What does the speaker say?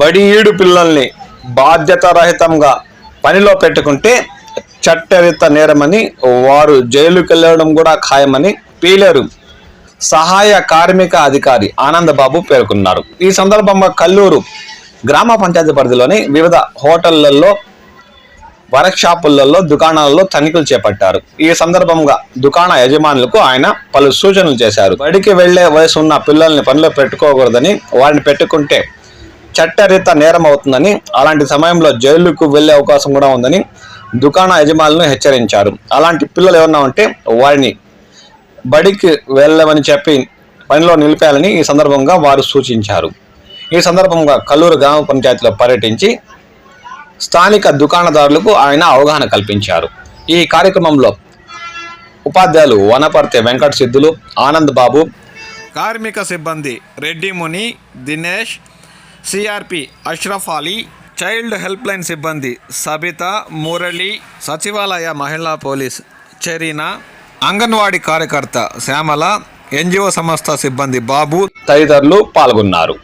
బడి ఈడు పిల్లల్ని బాధ్యతారహితంగా పనిలో పెట్టుకుంటే చట్టరిత నేరమని వారు జైలుకి వెళ్ళడం కూడా ఖాయమని పీలేరు. సహాయ కార్మిక అధికారి ఆనందబాబు పేర్కొన్నారు. ఈ సందర్భంగా కల్లూరు గ్రామ పంచాయతీ పరిధిలోని వివిధ హోటళ్ళలో వర్క్షాపులలో దుకాణాలలో తనిఖీలు చేపట్టారు. ఈ సందర్భంగా దుకాణ యజమానులకు ఆయన పలు సూచనలు చేశారు. బడికి వెళ్ళే వయసు ఉన్న పిల్లల్ని పనిలో పెట్టుకోకూడదని వారిని పెట్టుకుంటే చట్టరీత నేరం అవుతుందని అలాంటి సమయంలో జైలుకు వెళ్ళే అవకాశం కూడా ఉందని దుకాణ యజమానులను హెచ్చరించారు. అలాంటి పిల్లలు ఏమన్నా ఉంటే వారిని బడికి వెళ్ళమని చెప్పి పనిలో నిలిపేయాలని ఈ సందర్భంగా వారు సూచించారు. ఈ సందర్భంగా కల్లూరు గ్రామ పంచాయతీలో పర్యటించి స్థానిక దుకాణదారులకు ఆయన అవగాహన కల్పించారు. ఈ కార్యక్రమంలో ఉపాధ్యాయులు వనపర్తి వెంకట సిద్ధులు ఆనంద్ బాబు కార్మిక సిబ్బంది Reddy Muni Dinesh CRP Ashraf Ali child help line సిబ్బంది సబిత మురళి సచివాలయ మహిళా పోలీస్ చెరీనా అంగన్వాడీ కార్యకర్త శ్యామల ఎన్జిఓ సంస్థ సిబ్బంది బాబు తదితరులు పాల్గొన్నారు.